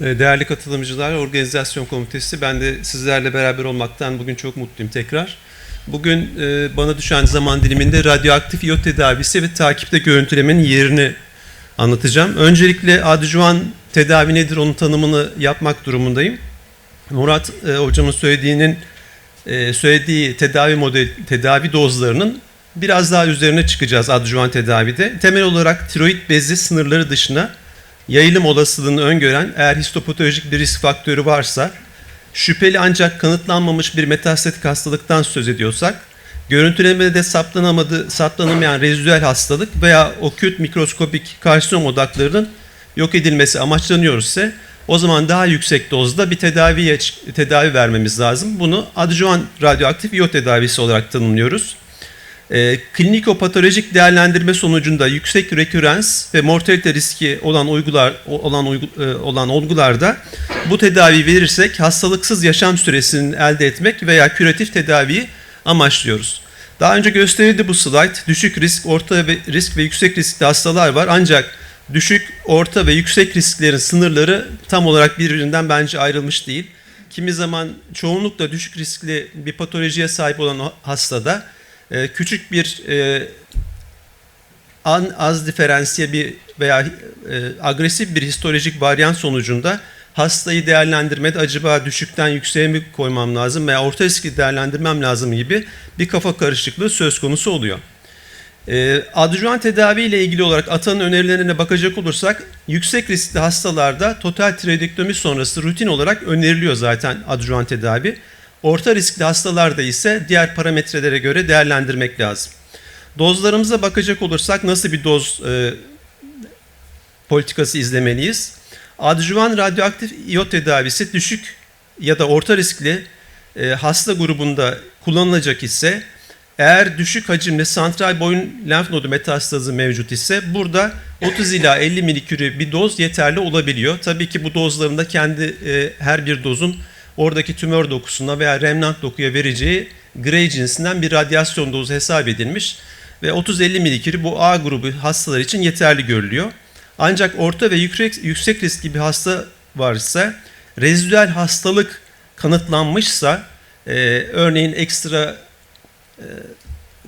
Ee, Değerli katılımcılar, organizasyon komitesi, ben de sizlerle beraber olmaktan bugün çok mutluyum tekrar. Bugün e, bana düşen zaman diliminde radyoaktif iyot tedavisi ve takipte görüntülemenin yerini anlatacağım. Öncelikle adjuvan tedavi nedir onun tanımını yapmak durumundayım. Murat e, hocamın söylediğinin e, söylediği tedavi model tedavi dozlarının biraz daha üzerine çıkacağız adjuvan tedavide. Temel olarak tiroid bezi sınırları dışına yayılım olasılığını öngören eğer histopatolojik bir risk faktörü varsa şüpheli ancak kanıtlanmamış bir metastatik hastalıktan söz ediyorsak görüntülemede saptanamadı, saptanamayan rezidüel hastalık veya okült mikroskopik karsinom odaklarının yok edilmesi amaçlanıyor ise o zaman daha yüksek dozda bir tedaviye tedavi vermemiz lazım. Bunu adjuvan radyoaktif iyot tedavisi olarak tanımlıyoruz. E, klinikopatolojik değerlendirme sonucunda yüksek rekürans ve mortalite riski olan uygular olan uygu, e, olan olgularda bu tedavi verirsek hastalıksız yaşam süresini elde etmek veya küratif tedaviyi amaçlıyoruz. Daha önce gösterildi bu slide. Düşük risk, orta ve risk ve yüksek riskli hastalar var. Ancak düşük, orta ve yüksek risklerin sınırları tam olarak birbirinden bence ayrılmış değil. Kimi zaman çoğunlukla düşük riskli bir patolojiye sahip olan hastada e, küçük bir e, an, az diferansiye bir veya e, agresif bir histolojik varyant sonucunda hastayı değerlendirmede acaba düşükten yükseğe mi koymam lazım veya orta riskli değerlendirmem lazım gibi bir kafa karışıklığı söz konusu oluyor. E, adjuvan tedavi ile ilgili olarak ATA'nın önerilerine bakacak olursak yüksek riskli hastalarda total tiroidektomi sonrası rutin olarak öneriliyor zaten adjuvan tedavi. Orta riskli hastalarda ise diğer parametrelere göre değerlendirmek lazım. Dozlarımıza bakacak olursak nasıl bir doz e, politikası izlemeliyiz? Adjuvan radyoaktif iyot tedavisi düşük ya da orta riskli e, hasta grubunda kullanılacak ise eğer düşük hacimli santral boyun lenf nodu metastazı mevcut ise burada 30 ila 50 milikürü bir doz yeterli olabiliyor. Tabii ki bu dozlarında kendi e, her bir dozun oradaki tümör dokusuna veya remnant dokuya vereceği Gray cinsinden bir radyasyon dozu hesap edilmiş ve 30-50 milikiri bu A grubu hastalar için yeterli görülüyor. Ancak orta ve yüksek, yüksek riskli bir hasta varsa rezidüel hastalık kanıtlanmışsa e, örneğin ekstra e,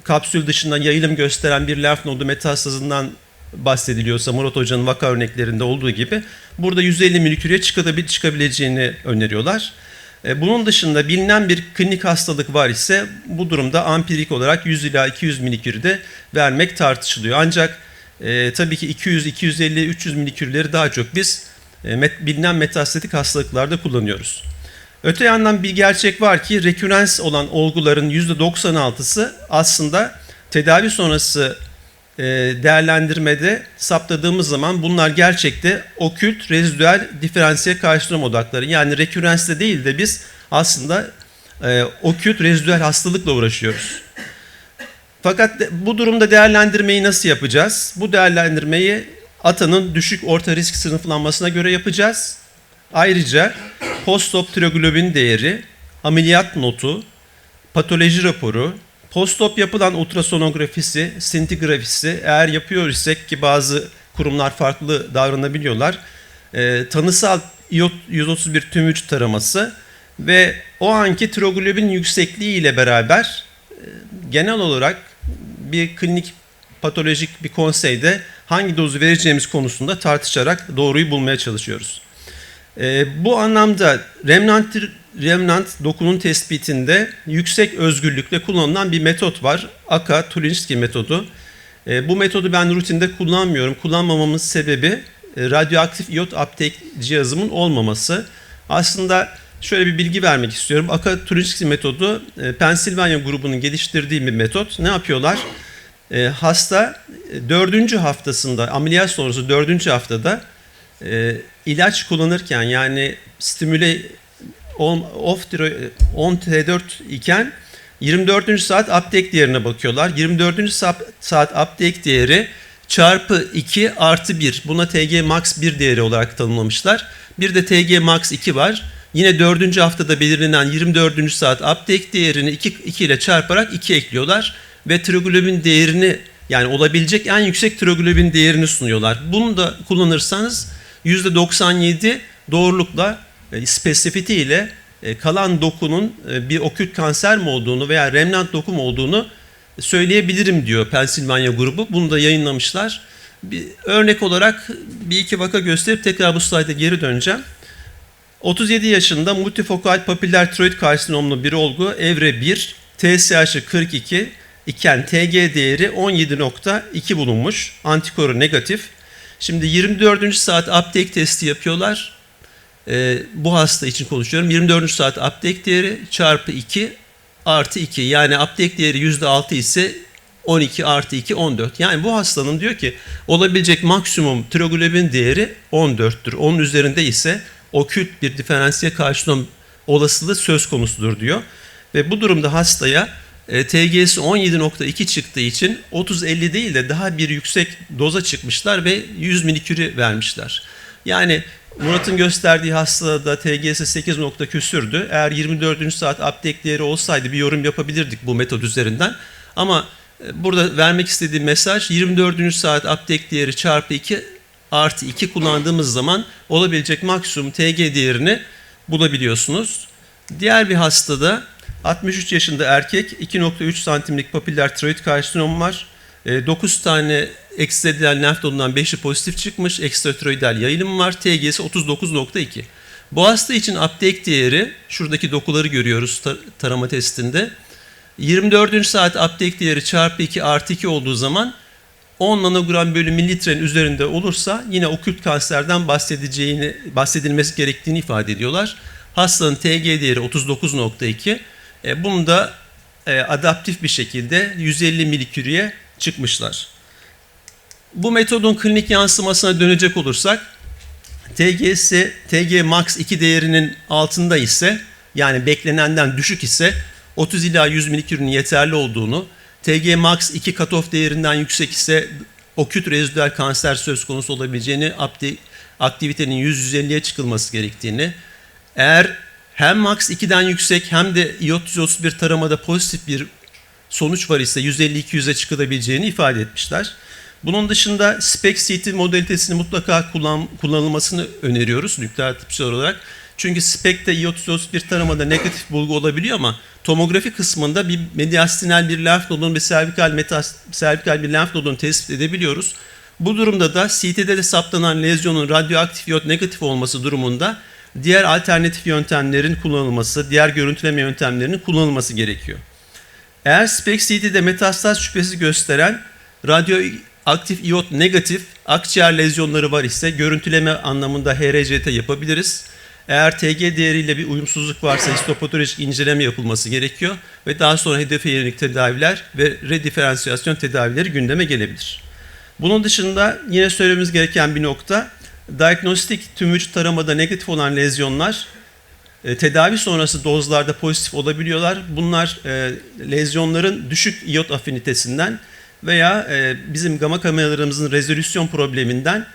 kapsül dışında yayılım gösteren bir lenf nodu metastazından bahsediliyorsa Murat Hoca'nın vaka örneklerinde olduğu gibi burada 150 milikürye çıkabileceğini öneriyorlar. E, bunun dışında bilinen bir klinik hastalık var ise bu durumda ampirik olarak 100 ila 200 milikürde vermek tartışılıyor. Ancak e, tabii ki 200, 250, 300 milikürleri daha çok biz e, met, bilinen metastatik hastalıklarda kullanıyoruz. Öte yandan bir gerçek var ki rekürens olan olguların %96'sı aslında tedavi sonrası değerlendirmede saptadığımız zaman bunlar gerçekte okült rezidüel diferansiyel karşılama odakları. Yani rekürenste değil de biz aslında e, okült rezidüel hastalıkla uğraşıyoruz. Fakat bu durumda değerlendirmeyi nasıl yapacağız? Bu değerlendirmeyi ATA'nın düşük orta risk sınıflanmasına göre yapacağız. Ayrıca postop tiroglobin değeri, ameliyat notu, patoloji raporu, Postop yapılan ultrasonografisi, sintigrafisi eğer yapıyor isek ki bazı kurumlar farklı davranabiliyorlar. E, tanısal iot 131 tüm vücut taraması ve o anki tiroglobin yüksekliği ile beraber e, genel olarak bir klinik patolojik bir konseyde hangi dozu vereceğimiz konusunda tartışarak doğruyu bulmaya çalışıyoruz. E, bu anlamda remnant remnant dokunun tespitinde yüksek özgürlükle kullanılan bir metot var. Aka Tulinski metodu. E, bu metodu ben rutinde kullanmıyorum. Kullanmamamın sebebi e, radyoaktif iyot aptek cihazımın olmaması. Aslında şöyle bir bilgi vermek istiyorum. Aka Tulinski metodu e, Pensilvanya grubunun geliştirdiği bir metot. Ne yapıyorlar? E, hasta e, dördüncü haftasında, ameliyat sonrası dördüncü haftada e, ilaç kullanırken yani stimüle off 10 T4 iken 24. saat uptake değerine bakıyorlar. 24. saat uptake değeri çarpı 2 artı 1. Buna TG max 1 değeri olarak tanımlamışlar. Bir de TG max 2 var. Yine 4. haftada belirlenen 24. saat uptake değerini 2, 2 ile çarparak 2 ekliyorlar. Ve troglobin değerini yani olabilecek en yüksek troglobin değerini sunuyorlar. Bunu da kullanırsanız %97 doğrulukla spesifiti ile e, kalan dokunun e, bir okült kanser mi olduğunu veya remnant doku mu olduğunu söyleyebilirim diyor Pensilvanya grubu. Bunu da yayınlamışlar. Bir örnek olarak bir iki vaka gösterip tekrar bu slayda geri döneceğim. 37 yaşında multifokal papiller tiroid karsinomlu bir olgu evre 1, TSH'ı 42 iken TG değeri 17.2 bulunmuş. Antikoru negatif. Şimdi 24. saat uptake testi yapıyorlar. Ee, bu hasta için konuşuyorum. 24. saat uptake değeri çarpı 2 artı 2. Yani uptake değeri %6 ise 12 artı 2 14. Yani bu hastanın diyor ki olabilecek maksimum tiroglobulin değeri 14'tür. Onun üzerinde ise okült bir diferansiyel karsinom olasılığı söz konusudur diyor. Ve bu durumda hastaya e, TG'si 17.2 çıktığı için 30-50 değil de daha bir yüksek doza çıkmışlar ve 100 milikürü vermişler. Yani Murat'ın gösterdiği hastada da TG'si 8 nokta küsürdü. Eğer 24. saat update değeri olsaydı bir yorum yapabilirdik bu metod üzerinden. Ama e, burada vermek istediğim mesaj 24. saat update değeri çarpı 2 artı 2 kullandığımız zaman olabilecek maksimum TG değerini bulabiliyorsunuz. Diğer bir hastada 63 yaşında erkek 2.3 santimlik papiller tiroid karsinom var. 9 tane ekstradial lenf nodundan 5'i pozitif çıkmış. Ekstratiroidal yayılım var. TG'si 39.2. Bu hasta için uptake değeri, şuradaki dokuları görüyoruz tarama testinde. 24. saat uptake değeri çarpı 2 artı 2 olduğu zaman 10 nanogram bölü mililitrenin üzerinde olursa yine okült kanserden bahsedeceğini, bahsedilmesi gerektiğini ifade ediyorlar. Hastanın TG değeri 39.2. E, bunu da e, adaptif bir şekilde 150 milikürüye çıkmışlar. Bu metodun klinik yansımasına dönecek olursak TGS, TG max 2 değerinin altında ise yani beklenenden düşük ise 30 ila 100 milikürün yeterli olduğunu, TG max 2 katof değerinden yüksek ise okült rezidüel kanser söz konusu olabileceğini, aktivitenin 100-150'ye çıkılması gerektiğini, eğer hem max 2'den yüksek hem de iot 131 taramada pozitif bir sonuç var ise 150-200'e çıkılabileceğini ifade etmişler. Bunun dışında SPEC-CT modalitesini mutlaka kullan, kullanılmasını öneriyoruz nükleer tıpçılar olarak. Çünkü SPEC'te iot bir taramada negatif bulgu olabiliyor ama tomografi kısmında bir mediastinal bir lenf nodunun ve servikal, metas, servikal bir lenf nodunu tespit edebiliyoruz. Bu durumda da CT'de de saptanan lezyonun radyoaktif iot negatif olması durumunda diğer alternatif yöntemlerin kullanılması, diğer görüntüleme yöntemlerinin kullanılması gerekiyor. Eğer SPEC-CT'de metastaz şüphesi gösteren radyoaktif iot negatif akciğer lezyonları var ise görüntüleme anlamında HRCT yapabiliriz. Eğer TG değeriyle bir uyumsuzluk varsa histopatolojik inceleme yapılması gerekiyor ve daha sonra hedefe yönelik tedaviler ve rediferansiyasyon tedavileri gündeme gelebilir. Bunun dışında yine söylememiz gereken bir nokta, diagnostik tüm vücut taramada negatif olan lezyonlar e, tedavi sonrası dozlarda pozitif olabiliyorlar. Bunlar e, lezyonların düşük iot afinitesinden veya e, bizim gama kameralarımızın rezolüsyon probleminden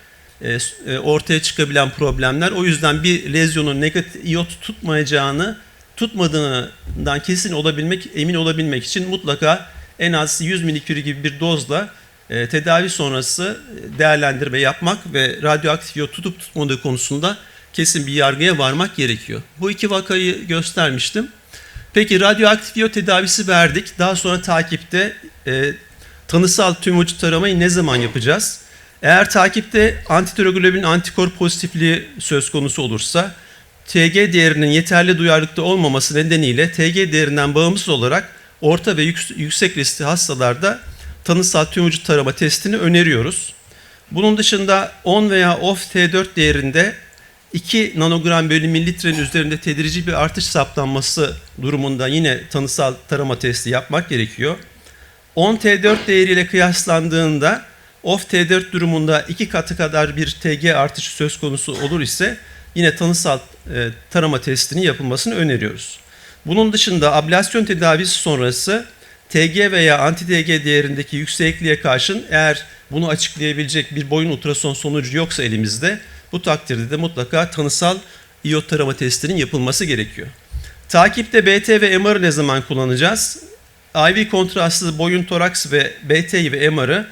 e, e, ortaya çıkabilen problemler. O yüzden bir lezyonun negatif iot tutmayacağını, tutmadığından kesin olabilmek, emin olabilmek için mutlaka en az 100 milikürü gibi bir dozla tedavi sonrası değerlendirme yapmak ve radyoaktif iot tutup tutmadığı konusunda kesin bir yargıya varmak gerekiyor. Bu iki vakayı göstermiştim. Peki radyoaktif iot tedavisi verdik. Daha sonra takipte tanısal tüm vücut taramayı ne zaman yapacağız? Eğer takipte antitiroglobulin antikor pozitifliği söz konusu olursa TG değerinin yeterli duyarlılıkta olmaması nedeniyle TG değerinden bağımsız olarak orta ve yüksek riskli hastalarda tanısal tüm vücut tarama testini öneriyoruz. Bunun dışında 10 veya OFF T4 değerinde 2 nanogram bölü mililitrenin üzerinde tedrici bir artış saptanması durumunda yine tanısal tarama testi yapmak gerekiyor. 10 T4 değeriyle kıyaslandığında OFF T4 durumunda iki katı kadar bir TG artışı söz konusu olur ise yine tanısal e, tarama testinin yapılmasını öneriyoruz. Bunun dışında ablasyon tedavisi sonrası TG veya anti-TG değerindeki yüksekliğe karşın eğer bunu açıklayabilecek bir boyun ultrason sonucu yoksa elimizde bu takdirde de mutlaka tanısal iot tarama testinin yapılması gerekiyor. Takipte BT ve MR'ı ne zaman kullanacağız? IV kontrastlı boyun toraks ve BT ve MR'ı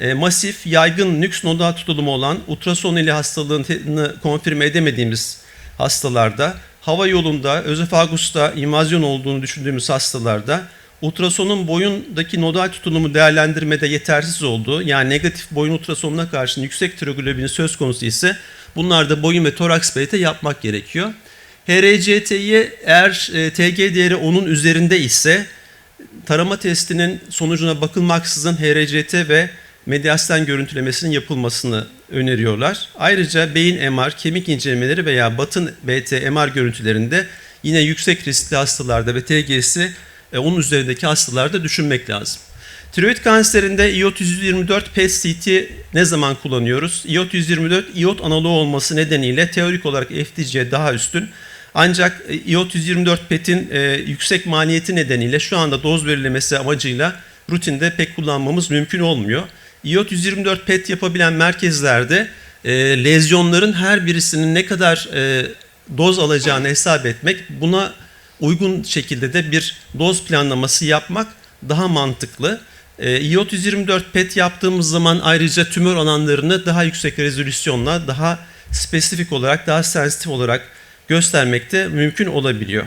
e, masif, yaygın nüks nodal tutulumu olan ultrason ile hastalığını konfirme edemediğimiz hastalarda, hava yolunda, özofagusta invazyon olduğunu düşündüğümüz hastalarda, ultrasonun boyundaki nodal tutulumu değerlendirmede yetersiz olduğu, yani negatif boyun ultrasonuna karşın yüksek tiroglobulin söz konusu ise bunlarda boyun ve toraks PET yapmak gerekiyor. HRCT'yi eğer e, TG değeri 10'un üzerinde ise tarama testinin sonucuna bakılmaksızın HRCT ve medyasten görüntülemesinin yapılmasını öneriyorlar. Ayrıca beyin MR, kemik incelemeleri veya batın BT MR görüntülerinde yine yüksek riskli hastalarda ve TG'si e, onun üzerindeki hastalarda düşünmek lazım. Tiroid kanserinde iot 124 PET-CT ne zaman kullanıyoruz? iot 124 iot analoğu olması nedeniyle teorik olarak FDG'ye daha üstün. Ancak e, iot 124 PET'in e, yüksek maliyeti nedeniyle şu anda doz belirlemesi amacıyla rutinde pek kullanmamız mümkün olmuyor. iot 124 PET yapabilen merkezlerde e, lezyonların her birisinin ne kadar e, doz alacağını hesap etmek, buna uygun şekilde de bir doz planlaması yapmak daha mantıklı. E, iot 124 PET yaptığımız zaman ayrıca tümör alanlarını daha yüksek rezolüsyonla, daha spesifik olarak, daha sensitif olarak göstermekte mümkün olabiliyor.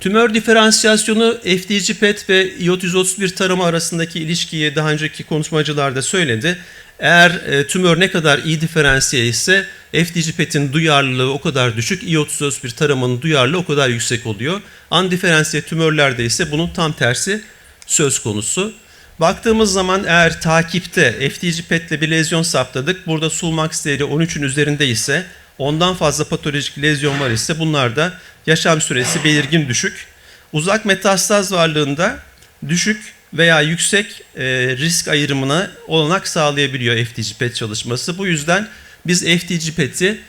Tümör diferansiyasyonu FDG PET ve iot 131 tarama arasındaki ilişkiyi daha önceki konuşmacılar da söyledi. Eğer e, tümör ne kadar iyi diferansiye ise FDG PET'in duyarlılığı o kadar düşük, iot 131 taramanın duyarlılığı o kadar yüksek oluyor. Andiferansiye tümörlerde ise bunun tam tersi söz konusu. Baktığımız zaman eğer takipte FDG PET ile bir lezyon saptadık, burada Sulmax değeri 13'ün üzerinde ise ondan fazla patolojik lezyon var ise bunlarda yaşam süresi belirgin düşük. Uzak metastaz varlığında düşük veya yüksek e, risk ayrımına olanak sağlayabiliyor FDG PET çalışması. Bu yüzden biz FDG PET'i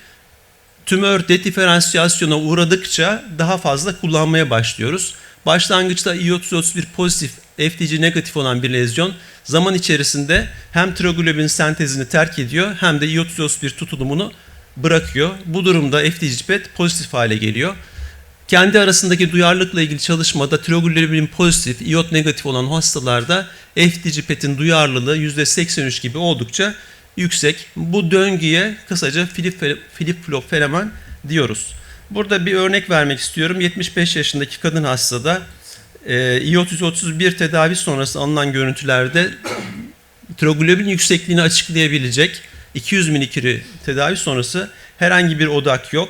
tümör dediferansiyasyona uğradıkça daha fazla kullanmaya başlıyoruz. Başlangıçta iot pozitif, FDG negatif olan bir lezyon zaman içerisinde hem tiroglobulin sentezini terk ediyor hem de iot tutulumunu bırakıyor. Bu durumda FDG PET pozitif hale geliyor. Kendi arasındaki duyarlılıkla ilgili çalışmada tiroglobulin pozitif, iot negatif olan hastalarda FDG PET'in duyarlılığı %83 gibi oldukça yüksek. Bu döngüye kısaca flip, flip flop fenomen diyoruz. Burada bir örnek vermek istiyorum. 75 yaşındaki kadın hastada e, iot 131 tedavi sonrası alınan görüntülerde tiroglobulin yüksekliğini açıklayabilecek 200 milikiri tedavi sonrası herhangi bir odak yok.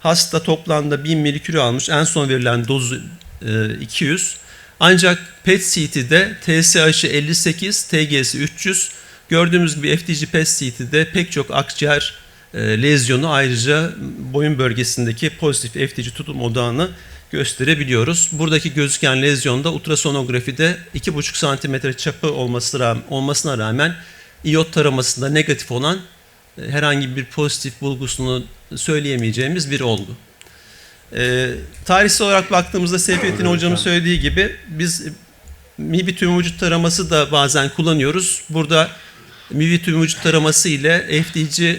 Hasta toplamda 1000 milikürü almış. En son verilen dozu e, 200. Ancak PET-CT'de TSH'ı 58, TG'si 300. Gördüğümüz gibi FDG PET-CT'de pek çok akciğer e, lezyonu ayrıca boyun bölgesindeki pozitif FDG tutum odağını gösterebiliyoruz. Buradaki gözüken lezyonda ultrasonografide 2,5 cm çapı olmasına rağmen iot taramasında negatif olan e, herhangi bir pozitif bulgusunu söyleyemeyeceğimiz bir olgu. E, tarihsel olarak baktığımızda Seyfettin Hocam'ın söylediği gibi biz MIBI tüm vücut taraması da bazen kullanıyoruz. Burada MIBI tüm vücut taraması ile FDG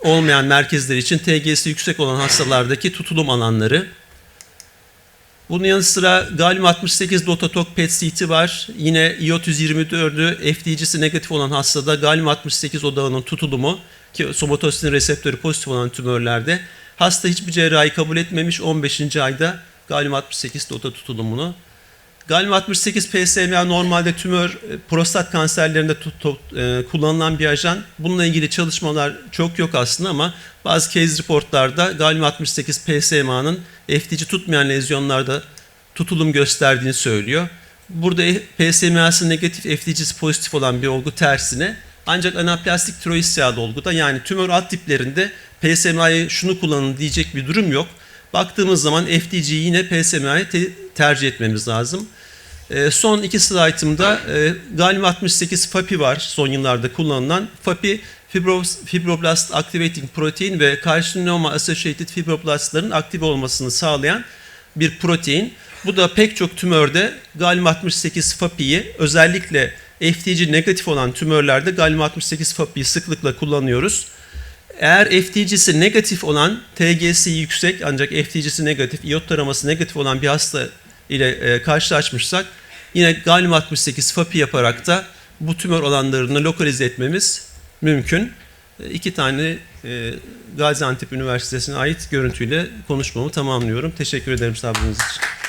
olmayan merkezler için TG'si yüksek olan hastalardaki tutulum alanları, bunun yanı sıra Gallium 68 Dotatok PET-CT var. Yine iot 124'ü FDG'si negatif olan hastada Gallium 68 odağının tutulumu ki somatostatin reseptörü pozitif olan tümörlerde hasta hiçbir cerrahi kabul etmemiş 15. ayda Gallium 68 dota tutulumunu. Gallium 68 PSMA normalde tümör e, prostat kanserlerinde tut, tut, e, kullanılan bir ajan. Bununla ilgili çalışmalar çok yok aslında ama bazı case reportlarda Gallium 68 PSMA'nın FDG tutmayan lezyonlarda tutulum gösterdiğini söylüyor. Burada PSMA'sı negatif, FDG'si pozitif olan bir olgu tersine ancak anaplastik tiroid olguda yani tümör alt tiplerinde PSMA'yı şunu kullanın diyecek bir durum yok. Baktığımız zaman FDG'yi yine PSMA'yı te tercih etmemiz lazım. E, son iki slaytımda e, Gallium 68 FAPI var son yıllarda kullanılan. FAPI fibroblast activating protein ve carcinoma associated fibroblastların aktive olmasını sağlayan bir protein. Bu da pek çok tümörde Gallium 68 FAPI'yi özellikle FTG negatif olan tümörlerde Gallium 68 FAPI'yi sıklıkla kullanıyoruz. Eğer FTG'si negatif olan, TG'si yüksek ancak FTG'si negatif, iot taraması negatif olan bir hasta ile e, karşılaşmışsak yine Gallium 68 FAPI yaparak da bu tümör alanlarını lokalize etmemiz mümkün. E, iki tane e, Gaziantep Üniversitesi'ne ait görüntüyle konuşmamı tamamlıyorum. Teşekkür ederim sabrınız için.